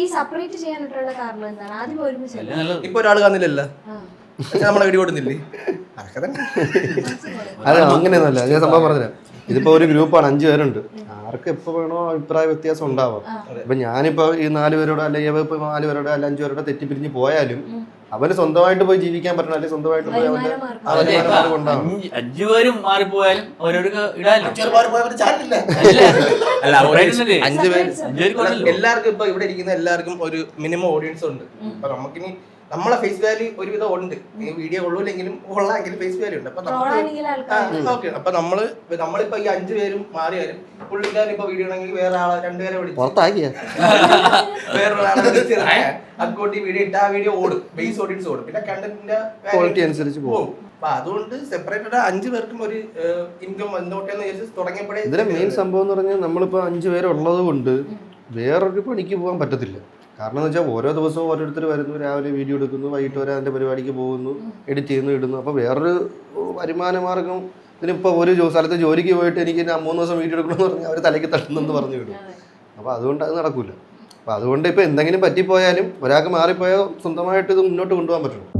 ഈ സെപ്പറേറ്റ് ചെയ്യാനായിട്ടുള്ള കാരണം എന്താണ്? ആദ്യം ഒരുമിച്ച് അല്ലേ ഇപ്പൊ ഒരാൾ കാണുന്നില്ലല്ലോ. നമ്മളെ വീഡിയോ കൊടുന്നില്ലേ അതൊക്കെ തന്നെ അത് അങ്ങനെയൊന്നുമല്ല. ഞാൻ സംഭവം പറഞ്ഞുതരാം. ഇതിപ്പോ ഒരു ഗ്രൂപ്പാണ് അഞ്ചു പേരുണ്ട്. ആർക്ക് എപ്പോ വേണോ അഭിപ്രായ വ്യത്യാസം ഉണ്ടാവാം. ഇപ്പൊ ഞാനിപ്പോ ഈ നാല് പേരോട് അല്ലെങ്കിൽ ഇപ്പൊ നാല് പേരോട് അല്ല അഞ്ചു പേരോട് തെറ്റിപ്പിരിഞ്ഞ് പോയാലും അവന് സ്വന്തമായിട്ട് പോയി ജീവിക്കാൻ പറ്റണം അല്ലെങ്കിൽ സ്വന്തമായിട്ട് പോയി അവന്റെ വരുമാന അഞ്ച് പേരും മാറിപ്പോയാലും ഓരോർക്ക് എല്ലാവർക്കും ഇപ്പൊ ഇവിടെ ഇരിക്കുന്ന എല്ലാവർക്കും ഒരു മിനിമം ഓഡിയൻസ് ഉണ്ട്. അപ്പൊ നമുക്കിനി നമ്മളെ ഫേസ് വാല്യൂ ഒരുവിധം ഉണ്ട്. ഈ വീഡിയോ ഉള്ളൂല്ലെങ്കിലും കൊള്ളാമെങ്കിലും ഫേസ് വാല്യൂ ഉണ്ട്. അപ്പൊ നമ്മൾ ഓക്കെ അപ്പൊ നമ്മൾ നമ്മളിപ്പോ ഈ അഞ്ചു പേരും മാറിയാലും പുള്ളിക്കാരൻ ഇപ്പൊ വീഡിയോ ആണെങ്കിൽ വേറെ ആളെ രണ്ടുപേരെ വിളിച്ചു വേറൊരാളെ വിളിച്ച് അക്കൗണ്ട് ഈ വീഡിയോ ഇട്ട് ആ വീഡിയോ ഓടും. ബേസ് ഓഡിയൻസ് ഓടും. പിന്നെ കണ്ടന്റിന്റെ ക്വാളിറ്റി അനുസരിച്ച് പോകും. അപ്പൊ അതുകൊണ്ട് സെപ്പറേറ്റഡ് അഞ്ചു പേർക്കും ഒരു ഇൻകം വന്നോട്ടെ എന്ന് വിചാരിച്ച് തുടങ്ങിയപ്പോഴേ ഇതിലെ മെയിൻ സംഭവം എന്ന് പറഞ്ഞാൽ നമ്മളിപ്പോ അഞ്ച് പേരുള്ളത് കൊണ്ട് വേറൊരു പണിക്ക് പോകാൻ പറ്റത്തില്ല. കാരണം എന്ന് വെച്ചാൽ ഓരോ ദിവസവും ഓരോരുത്തർ വരുന്നു രാവിലെ വീഡിയോ എടുക്കുന്നു വൈകിട്ട് വരെ അതിന്റെ പരിപാടിക്ക് പോകുന്നു എഡിറ്റ് ചെയ്യുന്നു ഇടുന്നു. അപ്പോൾ വേറൊരു വരുമാന മാർഗം ഇതിനിപ്പോൾ ഒരു സ്ഥലത്ത് ജോലിക്ക് പോയിട്ട് എനിക്ക് മൂന്ന് ദിവസം വീഡിയോ എടുക്കണമെന്ന് പറഞ്ഞാൽ അവർ തലയ്ക്ക് തട്ടുന്നെന്ന് പറഞ്ഞു വിടും. അപ്പോൾ അതുകൊണ്ട് അത് നടക്കില്ല അപ്പോൾ അതുകൊണ്ട് ഇപ്പോൾ എന്തെങ്കിലും പറ്റിപ്പോയാലും ഒരാൾക്ക് മാറിപ്പോയാൽ സ്വന്തമായിട്ട് ഇത് മുന്നോട്ട് കൊണ്ടുപോകാൻ പറ്റണം